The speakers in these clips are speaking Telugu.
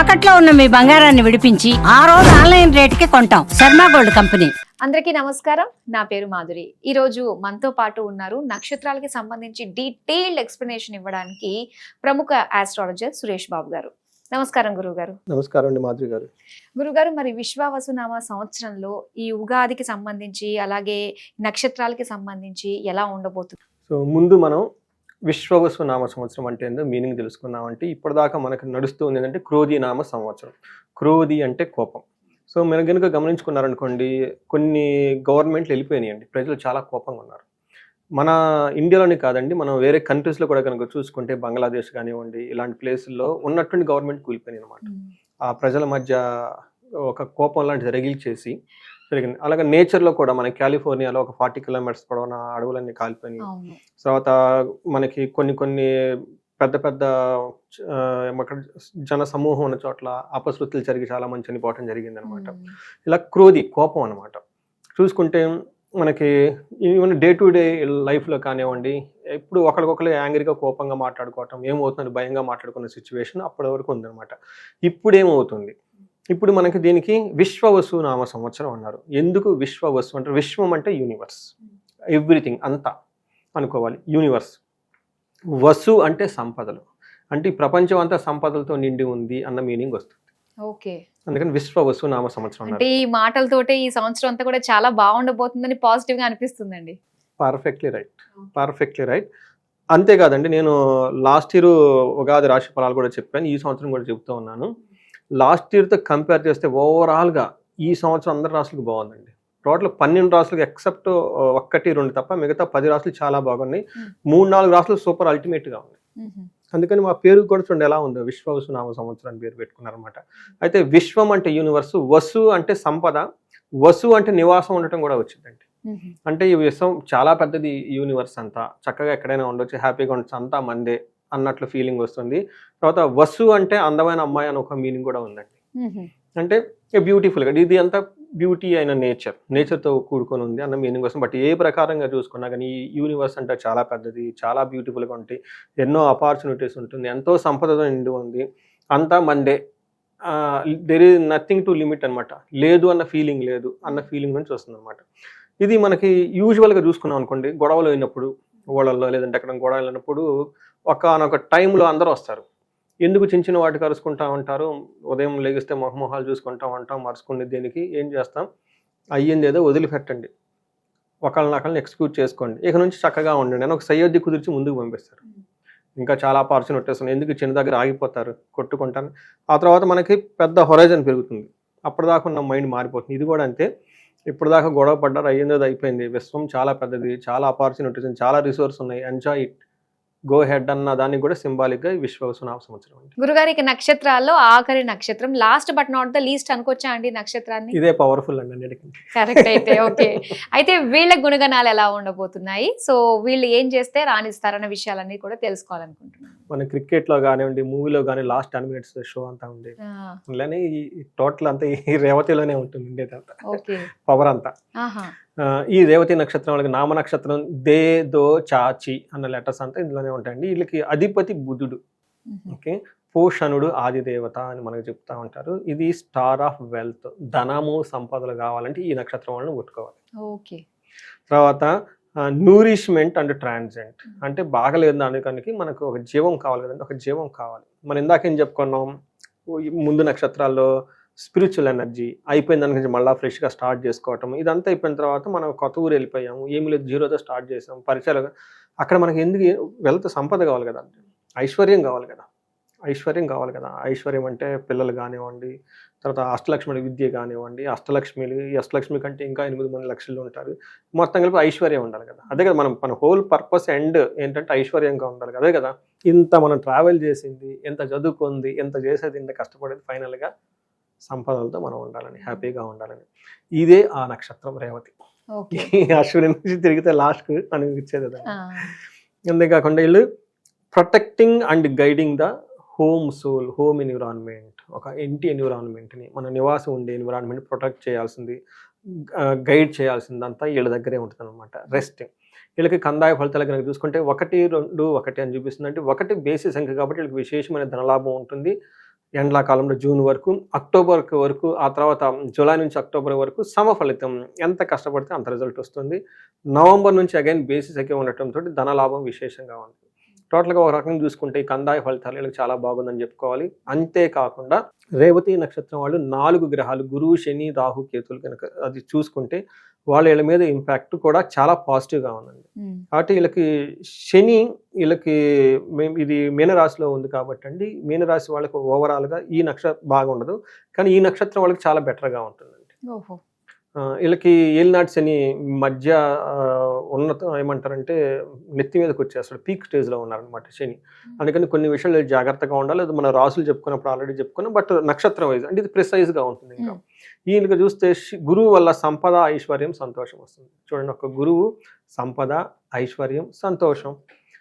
తాకట్లో ఉన్న మీ బంగారాన్ని విడిపించి ఆ రోజు ఆన్లైన్ రేటుకి కొంటాం. Sharma gold company. అందరికీ నమస్కారం. నా పేరు మాధురి. ఈ రోజు మనతో పాటు ఉన్నారు నక్షత్రాలకి సంబంధించి డీటెయిల్డ్ ఎక్స్ప్లెనేషన్ ఇవ్వడానికి ప్రముఖ ఆస్ట్రాలజర్ సురేష్ బాబు గారు. నమస్కారం గురువు గారు నమస్కారం అండి మాధురి గారు. గురుగారు మరి విశ్వావసునామ సంవత్సరంలో ఈ ఉగాదికి సంబంధించి అలాగే నక్షత్రాలకి సంబంధించి ఎలా ఉండబోతుంది? సో ముందు మనం విశ్వవసు నామ సంవత్సరం అంటే ఏందో మీనింగ్ తెలుసుకుందామంటే ఇప్పటిదాకా మనకు నడుస్తుంది ఏంటంటే క్రోధి నామ సంవత్సరం. క్రోధి అంటే కోపం. సో మీరు కనుక గమనించుకున్నారనుకోండి కొన్ని గవర్నమెంట్లు వెళ్ళిపోయినాయండి. ప్రజలు చాలా కోపంగా ఉన్నారు. మన ఇండియాలోనే కాదండి మనం వేరే కంట్రీస్లో కూడా కనుక చూసుకుంటే బంగ్లాదేశ్ కానివ్వండి ఇలాంటి ప్లేసుల్లో ఉన్నటువంటి గవర్నమెంట్ కూలిపోయినాయి అనమాట ఆ ప్రజల మధ్య ఒక కోపం లాంటిది రగిల్చేసి జరిగింది. అలాగే నేచర్లో కూడా మన కాలిఫోర్నియాలో ఒక ఫార్టీ కిలోమీటర్స్ పొడవున అడవులన్నీ కాలిపోయినాయి. తర్వాత మనకి కొన్ని కొన్ని పెద్ద పెద్ద జన సమూహం ఉన్న చోట్ల అపశృతులు జరిగి చాలా మంది చనిపోవటం జరిగింది అనమాట ఇలా క్రోధి కోపం అనమాట. చూసుకుంటే మనకి ఈవెన్ డే టు డే లైఫ్లో కానివ్వండి ఎప్పుడు ఒకరికొకరు యాంగ్రీగా కోపంగా మాట్లాడుకోవటం ఏమవుతుంది? భయంగా మాట్లాడుకున్న సిచ్యువేషన్ అప్పటి వరకు ఉందన్నమాట ఇప్పుడు ఏమవుతుంది ఇప్పుడు మనకి దీనికి విశ్వవసు నామ సంవత్సరం అన్నారు. ఎందుకు విశ్వవసు అంటే విశ్వం అంటే యూనివర్స్ ఎవ్రీథింగ్ అంతా అనుకోవాలి. యూనివర్స్ వసు అంటే సంపదలు. అంటే ఈ ప్రపంచం అంతా సంపదలతో నిండి ఉంది అన్న మీనింగ్ వస్తుంది. ఓకే. అందుకని విశ్వవసు నామ సంవత్సరం అంటే ఈ మాటలతోటే ఈ సంవత్సరం అంతా కూడా చాలా బాగుండబోతుందని పాజిటివ్గా అనిపిస్తుందండి. పర్ఫెక్ట్లీ రైట్ పర్ఫెక్ట్లీ రైట్ అంతేకాదండి నేను లాస్ట్ ఇయర్ ఉగాది రాశి ఫలాలు కూడా చెప్పాను. ఈ సంవత్సరం కూడా చెప్తూ ఉన్నాను. లాస్ట్ ఇయర్తో కంపేర్ చేస్తే ఓవరాల్గా ఈ సంవత్సరం అందరి రాసులకు బాగుందండి. టోటల్ పన్నెండు రాసులకు ఎక్సెప్ట్ ఒక్కటి రెండు తప్ప మిగతా పది రాసులు చాలా బాగున్నాయి. మూడు నాలుగు రాసులు సూపర్ అల్టిమేట్గా ఉన్నాయి. అందుకని మా పేరు కూడా చూడండి ఎలా ఉందో. విశ్వవసు నామ సంవత్సరం అని పేరు పెట్టుకున్నారనమాట అయితే విశ్వం అంటే యూనివర్సు వసు అంటే సంపద వసు అంటే నివాసం ఉండటం కూడా వచ్చిందండి. అంటే ఈ విశ్వం చాలా పెద్దది యూనివర్స్ అంతా. చక్కగా ఎక్కడైనా ఉండొచ్చు హ్యాపీగా ఉండొచ్చు అంతా మందే. అన్నట్లు ఫీలింగ్ వస్తుంది. తర్వాత వసు అంటే అందమైన అమ్మాయి అని ఒక మీనింగ్ కూడా ఉందండి. అంటే బ్యూటిఫుల్గా ఇది అంతా బ్యూటీ అయిన నేచర్ నేచర్తో కూడుకొని ఉంది అన్న మీనింగ్ వస్తుంది. బట్ ఏ ప్రకారంగా చూసుకున్నా కానీ ఈ యూనివర్స్ అంటే చాలా పెద్దది చాలా బ్యూటిఫుల్గా ఉంటాయి. ఎన్నో ఆపర్చునిటీస్ ఉంటుంది. ఎంతో సంపదతో నిండి ఉంది. అంతా Monday. There is nothing to limit అన్నమాట. లేదు అన్న ఫీలింగ్ లేదు అన్న ఫీలింగ్ నుంచి వస్తుంది అనమాట ఇది మనకి యూజువల్గా చూసుకున్నాం అనుకోండి గొడవలు అయినప్పుడు ఓళ్ళల్లో లేదంటే అక్కడ గొడవలు అయినప్పుడు ఒకనొక టైంలో అందరూ వస్తారు. ఎందుకు చిన్న చిన్న వాటికి అరుచుకుంటా ఉంటారు? ఉదయం లెగిస్తే మొహమొహాలు చూసుకుంటా ఉంటాం మరుచుకునే దేనికి ఏం చేస్తాం? అయ్యింది ఏదో వదిలిపెట్టండి. ఒకళ్ళని ఒకళ్ళని ఎక్స్క్యూట్ చేసుకోండి. ఇక నుంచి చక్కగా ఉండండి. అని ఒక సయోధ్య కుదిర్చి ముందుకు పంపిస్తారు. ఇంకా చాలా ఆపర్చునిటీస్ ఉన్నాయి ఎందుకు చిన్న దగ్గర ఆగిపోతారు? కొట్టుకుంటాను. ఆ తర్వాత మనకి పెద్ద హొరైజన్ పెరుగుతుంది. అప్పటిదాకా ఉన్న మైండ్ మారిపోతుంది. ఇది కూడా అంతే. ఇప్పటిదాకా గొడవ పడ్డారు అయ్యిందో అయిపోయింది. విశ్వం చాలా పెద్దది చాలా ఆపర్చునిటీస్ చాలా రిసోర్స్ ఉన్నాయి. Enjoy it. గో హెడ్ అన్న దానికి కూడా సింబాలిక్గా విశ్వవసునామ సంవత్సరం అండి. గురుగారు ఇక నక్షత్రాల్లో ఆఖరి నక్షత్రం last but not the least అనుకోవచ్చా అండి నక్షత్రాన్ని? ఇదే పవర్ఫుల్ అండి కరెక్ట్ అయితే ఓకే అయితే వీళ్ళ గుణగణాలు ఎలా ఉండబోతున్నాయి? సో వీళ్ళు ఏం చేస్తే రాణిస్తారన్న విషయాలన్నీ కూడా తెలుసుకోవాలనుకుంటున్నాను. మన క్రికెట్లో కానివ్వండి మూవీలో కానీ లాస్ట్ టెన్ మినిట్స్ షో అంతా ఉండేది ఆ, అలానే ఈ టోటల్ అంతా ఈ రేవతిలోనే ఉంటుంది ఉండేది అంతా పవర్ అంతా. ఈ రేవతి నక్షత్రం వాళ్ళకి నామ నక్షత్రం దే దో చాచి అన్న లెటర్స్ అంతా ఇందులోనే ఉంటాయండి. వీళ్ళకి అధిపతి బుధుడు. ఓకే. పోషణుడు ఆదిదేవత అని మనకు చెప్తా ఉంటారు. ఇది స్టార్ ఆఫ్ వెల్త్. ధనము సంపదలు కావాలంటే ఈ నక్షత్రం వాళ్ళని ముట్టుకోవాలి ఓకే. తర్వాత న్యూరిష్మెంట్ అండ్ ట్రాన్సెంట్ అంటే బాగలేదు దానికి మనకు ఒక జీవం కావాలి కదండి ఒక జీవం కావాలి. మనం ఇందాకేం చెప్పుకున్నాం? ముందు నక్షత్రాల్లో స్పిరిచువల్ ఎనర్జీ అయిపోయిన దాని గురించి మళ్ళీ ఫ్రెష్గా స్టార్ట్ చేసుకోవటం. ఇదంతా అయిపోయిన తర్వాత మనం కొత్త ఊరు వెళ్ళిపోయాము ఏమి లేదు జీరోతో స్టార్ట్ చేసాం పరిచయాలు అక్కడ మనకి ఎందుకు వెళ్తే సంపద కావాలి కదా ఐశ్వర్యం కావాలి కదా. ఐశ్వర్యం కావాలి కదా. ఐశ్వర్యం అంటే పిల్లలు కానివ్వండి తర్వాత అష్టలక్ష్మి విద్య కానివ్వండి అష్టలక్ష్మిలు ఈ అష్టలక్ష్మి కంటే ఇంకా ఎనిమిది మంది లక్షలు ఉంటారు. మొత్తం కలిపి ఐశ్వర్యం ఉండాలి కదా. అదే కదా మనం మన హోల్ పర్పస్ ఎండ్ ఏంటంటే ఐశ్వర్యంగా ఉండాలి కదా. అదే కదా. ఇంత మనం ట్రావెల్ చేసింది ఎంత చదువుకుంది ఎంత చేసేది ఇంత కష్టపడేది ఫైనల్గా సంపదలతో మనం ఉండాలని హ్యాపీగా ఉండాలని. ఇదే ఆ నక్షత్రం రేవతి. అశ్విని నుంచి తిరిగితే లాస్ట్కి అనిపించేది అంతేకాకుండా వీళ్ళు protecting and guiding the home soul home environment ఒక ఇంటి ఎన్విరాన్మెంట్ని మన నివాసం ఉండే ఎన్విరాన్మెంట్ ప్రొటెక్ట్ చేయాల్సింది గైడ్ చేయాల్సిందంతా వీళ్ళ దగ్గరే ఉంటుంది అనమాట రెస్ట్ వీళ్ళకి కందాయ ఫలితాలు కనుక చూసుకుంటే ఒకటి రెండు ఒకటి అని చూపిస్తుంది అంటే ఒకటి బేసి సంఖ్య కాబట్టి వీళ్ళకి విశేషమైన ధనలాభం ఉంటుంది. ఎండాకాలంలో జూన్ వరకు అక్టోబర్ వరకు ఆ తర్వాత జూలై నుంచి అక్టోబర్ వరకు సమ ఫలితం ఎంత కష్టపడితే అంత రిజల్ట్ వస్తుంది. నవంబర్ నుంచి అగైన్ బేసిస్ సంఖ్య ఉండటంతో ధన లాభం విశేషంగా ఉంది. టోటల్గా ఒక రకంగా చూసుకుంటే ఈ కందాయ ఫలితాలు వీళ్ళకి చాలా బాగుందని చెప్పుకోవాలి. అంతేకాకుండా రేవతి నక్షత్రం వాళ్ళు నాలుగు గ్రహాలు గురువు శని రాహు కేతులు కనుక అది చూసుకుంటే వాళ్ళ వీళ్ళ మీద ఇంపాక్ట్ కూడా చాలా పాజిటివ్గా ఉందండి. కాబట్టి వీళ్ళకి శని వీళ్ళకి ఇది మీనరాశిలో ఉంది కాబట్టి అండి మీనరాశి వాళ్ళకి ఓవరాల్గా ఈ నక్షత్రం బాగుండదు. కానీ ఈ నక్షత్రం వాళ్ళకి చాలా బెటర్గా ఉంటుందండి. వీళ్ళకి ఏలినాటి శని మధ్య ఉన్నత ఏమంటారంటే నెత్తి మీదకి వచ్చేస్తాడు పీక్ స్టేజ్లో ఉన్నారనమాట శని. అందుకని కొన్ని విషయాలు జాగ్రత్తగా ఉండాలి. అది మన రాసులు చెప్పుకున్నప్పుడు ఆల్రెడీ చెప్పుకున్నాం బట్ నక్షత్రం వైజ్ అంటే ఇది ప్రిసైజ్గా ఉంటుంది ఇంకా. ఉమ్. ఈయనకి చూస్తే గురువు వల్ల సంపద ఐశ్వర్యం సంతోషం వస్తుంది. చూడండి ఒక గురువు సంపద ఐశ్వర్యం సంతోషం.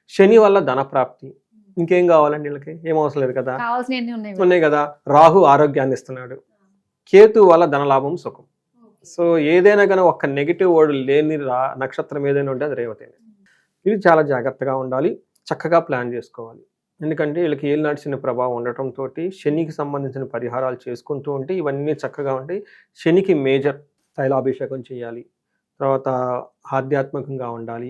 శని వల్ల ధనప్రాప్తి. ఇంకేం కావాలండి వీళ్ళకి? ఏం అవసరం లేదు కదా? ఉన్నాయి కదా? రాహు ఆరోగ్యాన్ని ఇస్తున్నాడు. కేతు వల్ల ధనలాభం సుఖం. సో ఏదైనా కానీ ఒక నెగిటివ్ వర్డ్ లేని రా నక్షత్రం ఏదైనా ఉంటే అది రేవతి ఇది చాలా జాగ్రత్తగా ఉండాలి చక్కగా ప్లాన్ చేసుకోవాలి. ఎందుకంటే వీళ్ళకి ఏళ్ళు నడిచిన ప్రభావం ఉండటంతో శనికి సంబంధించిన పరిహారాలు చేసుకుంటూ ఉంటే ఇవన్నీ చక్కగా ఉంటాయి. శనికి మేజర్ తైలాభిషేకం చేయాలి తర్వాత ఆధ్యాత్మికంగా ఉండాలి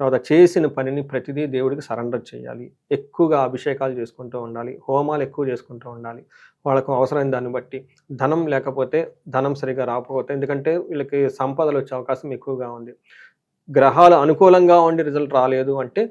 తర్వాత చేసిన పనిని ప్రతిదీ దేవుడికి సరెండర్ చేయాలి. ఎక్కువగా అభిషేకాలు చేసుకుంటూ ఉండాలి. హోమాలు ఎక్కువ చేసుకుంటూ ఉండాలి. వాళ్ళకు అవసరమైన దాన్ని బట్టి. ధనం లేకపోతే ధనం సరిగా రాకపోతే ఎందుకంటే వీళ్ళకి సంపదలు వచ్చే అవకాశం ఎక్కువగా ఉంది. గ్రహాలు అనుకూలంగా ఉండి రిజల్ట్ రాలేదు అంటే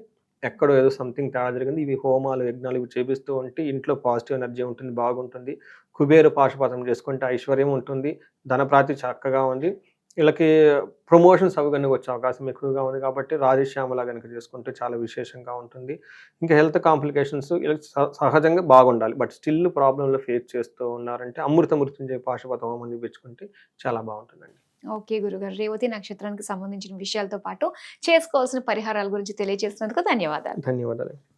ఎక్కడో ఏదో సంథింగ్ తేడా జరిగింది. ఇవి హోమాలు యజ్ఞాలు ఇవి చేపిస్తూ ఉంటే ఇంట్లో పాజిటివ్ ఎనర్జీ ఉంటుంది బాగుంటుంది. కుబేరు పాశుపాతం చేసుకుంటే ఐశ్వర్యం ఉంటుంది. ధనప్రాతి చక్కగా ఉంది. వీళ్ళకి ప్రమోషన్స్ అవి కనుక వచ్చే అవకాశం ఎక్కువగా ఉంది కాబట్టి రాజశ్యామలా కనుక చేసుకుంటే చాలా విశేషంగా ఉంటుంది. ఇంకా హెల్త్ కాంప్లికేషన్స్ వీళ్ళకి సహ- సహజంగా బాగుండాలి. బట్ స్టిల్ ప్రాబ్లంలో ఫేస్ చేస్తూ ఉన్నారంటే అమృత మృత్యుంజయ పాశుపత హోమం చూపించుకుంటే చాలా బాగుంటుందండి. ఓకే గురుగారు. రేవతి నక్షత్రానికి సంబంధించిన విషయాలతో పాటు చేసుకోవాల్సిన పరిహారాల గురించి తెలియజేసినందుకు ధన్యవాదాలు. ధన్యవాదాలు.